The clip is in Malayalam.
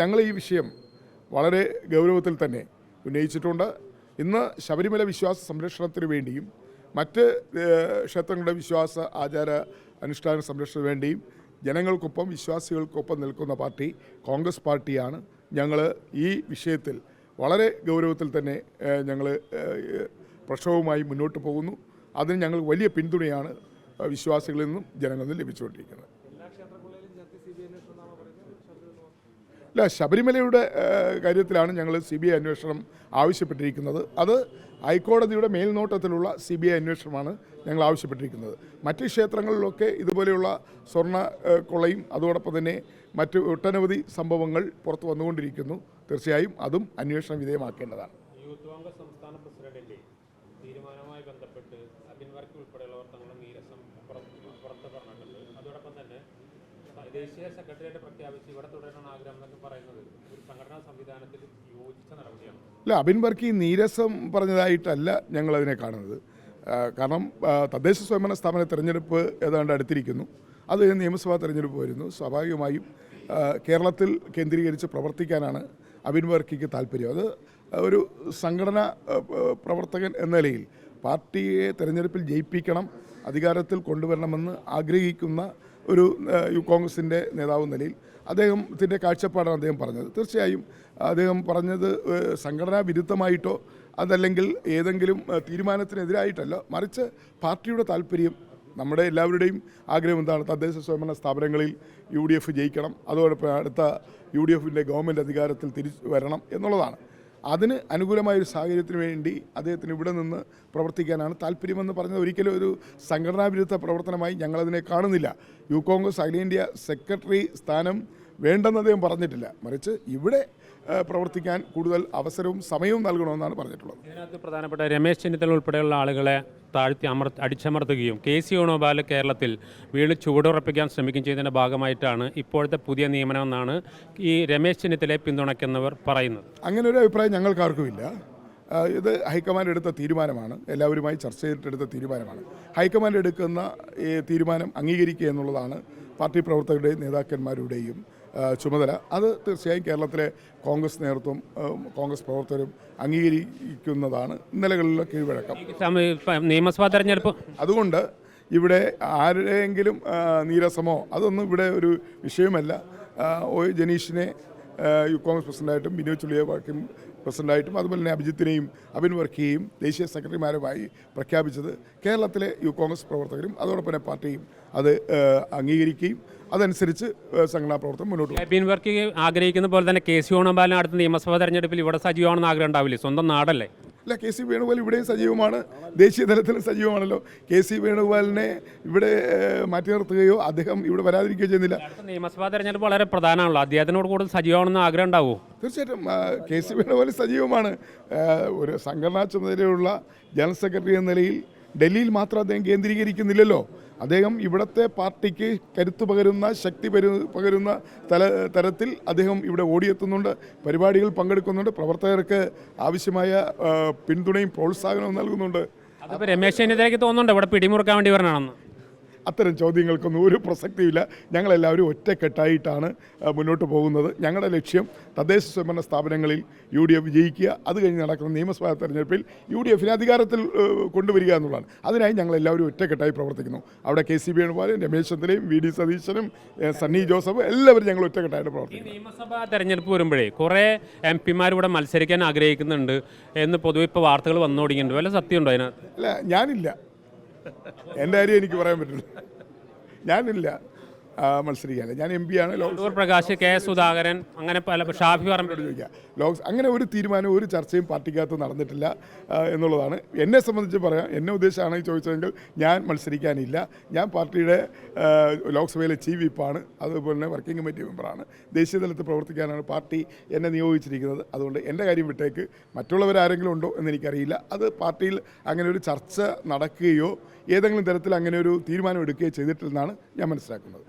ഞങ്ങൾ ഈ വിഷയം വളരെ ഗൗരവത്തിൽ തന്നെ ഉന്നയിച്ചിട്ടുണ്ട്. ഇന്ന് ശബരിമല വിശ്വാസ സംരക്ഷണത്തിന് വേണ്ടിയും മറ്റ് ക്ഷേത്രങ്ങളുടെ വിശ്വാസ ആചാര അനുഷ്ഠാന സംരക്ഷണത്തിന് വേണ്ടിയും ജനങ്ങൾക്കൊപ്പം വിശ്വാസികൾക്കൊപ്പം നിൽക്കുന്ന പാർട്ടി കോൺഗ്രസ് പാർട്ടിയാണ്. ഞങ്ങൾ ഈ വിഷയത്തിൽ വളരെ ഗൗരവത്തിൽ തന്നെ ഞങ്ങൾ പ്രക്ഷോഭവുമായി മുന്നോട്ട് പോകുന്നു. അതിന് ഞങ്ങൾ വലിയ പിന്തുണയാണ് വിശ്വാസികളിൽ നിന്നും ജനങ്ങളിൽ നിന്നും ലഭിച്ചുകൊണ്ടിരിക്കുന്നത്. ഇല്ല ശബരിമലയുടെ കാര്യത്തിലാണ് ഞങ്ങൾ സി ബി ഐ അന്വേഷണം ആവശ്യപ്പെട്ടിരിക്കുന്നത്. അത് ഹൈക്കോടതിയുടെ മേൽനോട്ടത്തിലുള്ള സി ബി ഐ അന്വേഷണമാണ് ഞങ്ങൾ ആവശ്യപ്പെട്ടിരിക്കുന്നത്. മറ്റ് ക്ഷേത്രങ്ങളിലൊക്കെ ഇതുപോലെയുള്ള സ്വർണ കൊള്ളയും അതോടൊപ്പം തന്നെ മറ്റ് ഒട്ടനവധി സംഭവങ്ങൾ പുറത്തു വന്നുകൊണ്ടിരിക്കുന്നു. തീർച്ചയായും അതും അന്വേഷണ വിധേയമാക്കേണ്ടതാണ്. സംസ്ഥാന പ്രസിഡന്റിന്റെ തീരുമാനവുമായി ബന്ധപ്പെട്ട് അബിൻ വർക്കി ഉൾപ്പെടെയുള്ളവർ തങ്ങളുടെ നീരസം പുറത്ത് പുറത്ത് പറഞ്ഞിട്ടുണ്ട് അതോടൊപ്പം തന്നെ ദേശീയ സെക്രട്ടേറിയറ്റ് പ്രഖ്യാപിച്ച് ഇവിടെ തുടരണം ആഗ്രഹം എന്നൊക്കെ പറയുന്നത് ഒരു സംഘടനാ സംവിധാനത്തിൽ യോജിച്ച നടപടിയാണ്. അല്ല അബിൻ വർക്കി നീരസം പറഞ്ഞതായിട്ടല്ല ഞങ്ങൾ അതിനെ കാണുന്നത് കാരണം തദ്ദേശ സ്വയംഭരണ സ്ഥാപന തിരഞ്ഞെടുപ്പ് ഏതാണ്ട് അടുത്തിരിക്കുന്നു. അത് നിയമസഭാ തിരഞ്ഞെടുപ്പ് വരുന്നു. സ്വാഭാവികമായും കേരളത്തിൽ കേന്ദ്രീകരിച്ച് പ്രവർത്തിക്കാനാണ് അബിൻ വർക്കിക്ക് താല്പര്യം. അത് ഒരു സംഘടനാ പ്രവർത്തകൻ എന്ന നിലയിൽ പാർട്ടിയെ തെരഞ്ഞെടുപ്പിൽ ജയിപ്പിക്കണം അധികാരത്തിൽ കൊണ്ടുവരണമെന്ന് ആഗ്രഹിക്കുന്ന ഒരു കോൺഗ്രസിന്റെ നേതാവ് നിലയിൽ അദ്ദേഹത്തിന്റെ കാഴ്ചപ്പാടാണ് അദ്ദേഹം പറഞ്ഞത്. തീർച്ചയായും അദ്ദേഹം പറഞ്ഞത് സംഘടനാ വിരുദ്ധമായിട്ടോ അതല്ലെങ്കിൽ ഏതെങ്കിലും തീരുമാനത്തിനെതിരായിട്ടല്ല. മറിച്ച് പാർട്ടിയുടെ താല്പര്യം നമ്മുടെ എല്ലാവരുടെയും ആഗ്രഹം എന്താണ്? തദ്ദേശ സ്വയംഭരണ സ്ഥാപനങ്ങളിൽ യു ഡി എഫ് ജയിക്കണം അതോടൊപ്പം അടുത്ത യു ഡി എഫിന്റെ ഗവൺമെന്റ് അധികാരത്തിൽ തിരിച്ചു വരണം എന്നുള്ളതാണ്. അതിന് അനുകൂലമായ ഒരു സാഹചര്യത്തിന് വേണ്ടി അദ്ദേഹത്തിന് ഇവിടെ നിന്ന് പ്രവർത്തിക്കാനാണ് താല്പര്യമെന്ന് പറഞ്ഞത്. ഒരിക്കലും ഒരു സംഘടനാ വിരുദ്ധ പ്രവർത്തനമായി ഞങ്ങളതിനെ കാണുന്നില്ല. യു കോൺഗ്രസ് അഖിലേന്ത്യാ സെക്രട്ടറി സ്ഥാനം വേണ്ടെന്ന് അദ്ദേഹം പറഞ്ഞിട്ടില്ല. മറിച്ച് ഇവിടെ പ്രവർത്തിക്കാൻ കൂടുതൽ അവസരവും സമയവും നൽകണമെന്നാണ് പറഞ്ഞിട്ടുള്ളത്. ഇതിനകത്ത് പ്രധാനപ്പെട്ട രമേശ് ചെന്നിത്തല ഉൾപ്പെടെയുള്ള ആളുകളെ താഴ്ത്തി അമർ അടിച്ചമർത്തുകയും കെ സി വേണുഗോപാൽ കേരളത്തിൽ വീണ്ടും ചുവടുറപ്പിക്കാൻ ശ്രമിക്കുകയും ചെയ്തതിന്റെ ഭാഗമായിട്ടാണ് ഇപ്പോഴത്തെ പുതിയ നിയമനമെന്നാണ് ഈ രമേശ് ചെന്നിത്തലയെ പിന്തുണയ്ക്കുന്നവർ പറയുന്നത്. അങ്ങനെ ഒരു അഭിപ്രായം ഞങ്ങൾക്കാർക്കുമില്ല. ഇത് ഹൈക്കമാൻഡ് എടുത്ത തീരുമാനമാണ്. എല്ലാവരുമായി ചർച്ച ചെയ്തിട്ടെടുത്ത തീരുമാനമാണ്. ഹൈക്കമാൻഡ് എടുക്കുന്ന ഈ തീരുമാനം അംഗീകരിക്കുക എന്നുള്ളതാണ് പാർട്ടി പ്രവർത്തകരുടെയും നേതാക്കന്മാരുടെയും ചുമതല. അത് തീർച്ചയായും കേരളത്തിലെ കോൺഗ്രസ് നേതൃത്വം കോൺഗ്രസ് പ്രവർത്തകരും അംഗീകരിക്കുന്നതാണ് ഇന്നലകളിലെ കീഴ്വഴക്കം. നിയമസഭാ തെരഞ്ഞെടുപ്പ്? അതുകൊണ്ട് ഇവിടെ ആരെങ്കിലും നീരസമോ അതൊന്നും ഇവിടെ ഒരു വിഷയമല്ല. ഒ ജനീഷിനെ കോൺഗ്രസ് പ്രസിഡന്റായിട്ടും ബിനോയ് ചുള്ളിയെ പ്രസിഡന്റായിട്ടും അതുപോലെ തന്നെ അഭിജിത്തിനെയും അബിൻ വർക്കിയെയും ദേശീയ സെക്രട്ടറിമാരുമായി പ്രഖ്യാപിച്ചത് കേരളത്തിലെ യു കോൺഗ്രസ് പ്രവർത്തകരും അതോടൊപ്പം തന്നെ പാർട്ടിയും അത് അംഗീകരിക്കുകയും അതനുസരിച്ച് സംഘടനാ പ്രവർത്തനം മുന്നോട്ട് അബിൻ വർക്കി ആഗ്രഹിക്കുന്ന പോലെ തന്നെ കെ സി വേണുഗോപാലിന് അടുത്ത നിയമസഭാ തെരഞ്ഞെടുപ്പിൽ ഇവിടെ സജീവമാണെന്ന് ആഗ്രഹം ഉണ്ടാവില്ലേ? സ്വന്തം നാടല്ലേ? അല്ല കെ സി വേണുഗോപാൽ ഇവിടെയും സജീവമാണ്. ദേശീയ തലത്തിലും സജീവമാണല്ലോ. കെ സി വേണുഗോപാലിനെ ഇവിടെ മാറ്റി നിർത്തുകയോ അദ്ദേഹം ഇവിടെ വരാതിരിക്കുകയോ ചെയ്യുന്നില്ല. നിയമസഭാ തെരഞ്ഞെടുപ്പ് വളരെ പ്രധാനമാണല്ലോ. അദ്ദേഹത്തിനോട് കൂടുതൽ സജീവമാണെന്ന് ആഗ്രഹം ഉണ്ടാവുമോ തീർച്ചയായിട്ടും കെ സി വേണുഗോപാൽ സജീവമാണ്. ഒരു സംഘടനാ ചുമതലയുള്ള ജനറൽ സെക്രട്ടറി എന്ന നിലയിൽ ഡൽഹിയിൽ മാത്രം അദ്ദേഹം കേന്ദ്രീകരിക്കുന്നില്ലല്ലോ. അദ്ദേഹം ഇവിടുത്തെ പാർട്ടിക്ക് കരുത്തു പകരുന്ന ശക്തി പകരുന്ന തല തരത്തിൽ അദ്ദേഹം ഇവിടെ ഓടിയെത്തുന്നുണ്ട്. പരിപാടികൾ പങ്കെടുക്കുന്നുണ്ട്. പ്രവർത്തകർക്ക് ആവശ്യമായ പിന്തുണയും പ്രോത്സാഹനവും നൽകുന്നുണ്ട്. രമേശ് ചെന്നിത്തലയ്ക്ക് തോന്നുന്നുണ്ട് ഇവിടെ പിടിമുറുക്കാൻ വേണ്ടി വരണമെന്ന് അത്തരം ചോദ്യങ്ങൾക്കൊന്നും ഒരു പ്രസക്തിയില്ല ഞങ്ങളെല്ലാവരും ഒറ്റക്കെട്ടായിട്ടാണ് മുന്നോട്ട് പോകുന്നത്. ഞങ്ങളുടെ ലക്ഷ്യം തദ്ദേശ സ്വയംഭരണ സ്ഥാപനങ്ങളിൽ യു ഡി എഫ് വിജയിക്കുക അത് കഴിഞ്ഞ് നടക്കുന്ന നിയമസഭാ തെരഞ്ഞെടുപ്പിൽ യു ഡി എഫിനെ അധികാരത്തിൽ കൊണ്ടുവരിക എന്നുള്ളതാണ്. അതിനായി ഞങ്ങളെല്ലാവരും ഒറ്റക്കെട്ടായി പ്രവർത്തിക്കുന്നു. അവിടെ കെ സി വേണുപാലും രമേശ് ചന്ദ്രയും വി ഡി സതീശനും സണ്ണി ജോസഫ് എല്ലാവരും ഞങ്ങൾ ഒറ്റക്കെട്ടായിട്ട് പ്രവർത്തിക്കുന്നു. നിയമസഭാ തെരഞ്ഞെടുപ്പ് വരുമ്പോഴേ കുറേ എം പിമാർ ഇവിടെ മത്സരിക്കാൻ ആഗ്രഹിക്കുന്നുണ്ട് എന്ന് പൊതുവെ ഇപ്പോൾ വാർത്തകൾ വന്നു തുടങ്ങിയിട്ടുണ്ട്. വല്ല സത്യമുണ്ടോ അതിനകത്ത്? അല്ല ഞാനില്ല. എന്റെ കാര്യം എനിക്ക് പറയാൻ പറ്റില്ല. ഞാനില്ല. മത്സരിക്കാനില്ല ഞാൻ എം പി ആണ്. പ്രകാശ് കെ സുധാകരൻ അങ്ങനെ പല ഷാഫി പറമ്പിൽ ചോദിക്കുക ലോക്സ് അങ്ങനെ ഒരു തീരുമാനവും ഒരു ചർച്ചയും പാർട്ടിക്കകത്ത് നടന്നിട്ടില്ല എന്നുള്ളതാണ്. എന്നെ സംബന്ധിച്ച് പറയാം എന്നെ ഉദ്ദേശമാണ് ഈ ചോദിച്ചതെങ്കിൽ ഞാൻ മത്സരിക്കാനില്ല. ഞാൻ പാർട്ടിയുടെ ലോക്സഭയിലെ ചീഫ് വിപ്പാണ്. അതുപോലെ തന്നെ വർക്കിംഗ് കമ്മിറ്റി മെമ്പറാണ്. ദേശീയ തലത്തിൽ പ്രവർത്തിക്കാനാണ് പാർട്ടി എന്നെ നിയോഗിച്ചിരിക്കുന്നത്. അതുകൊണ്ട് എന്റെ കാര്യം വിട്ടേക്ക്. മറ്റുള്ളവരാരെങ്കിലും ഉണ്ടോ എന്ന് എനിക്കറിയില്ല. അത് പാർട്ടിയിൽ അങ്ങനെ ഒരു ചർച്ച നടക്കുകയോ ഏതെങ്കിലും തരത്തിൽ അങ്ങനെ ഒരു തീരുമാനം എടുക്കുകയോ ചെയ്തിട്ടില്ലെന്നാണ് ഞാൻ മനസ്സിലാക്കുന്നത്.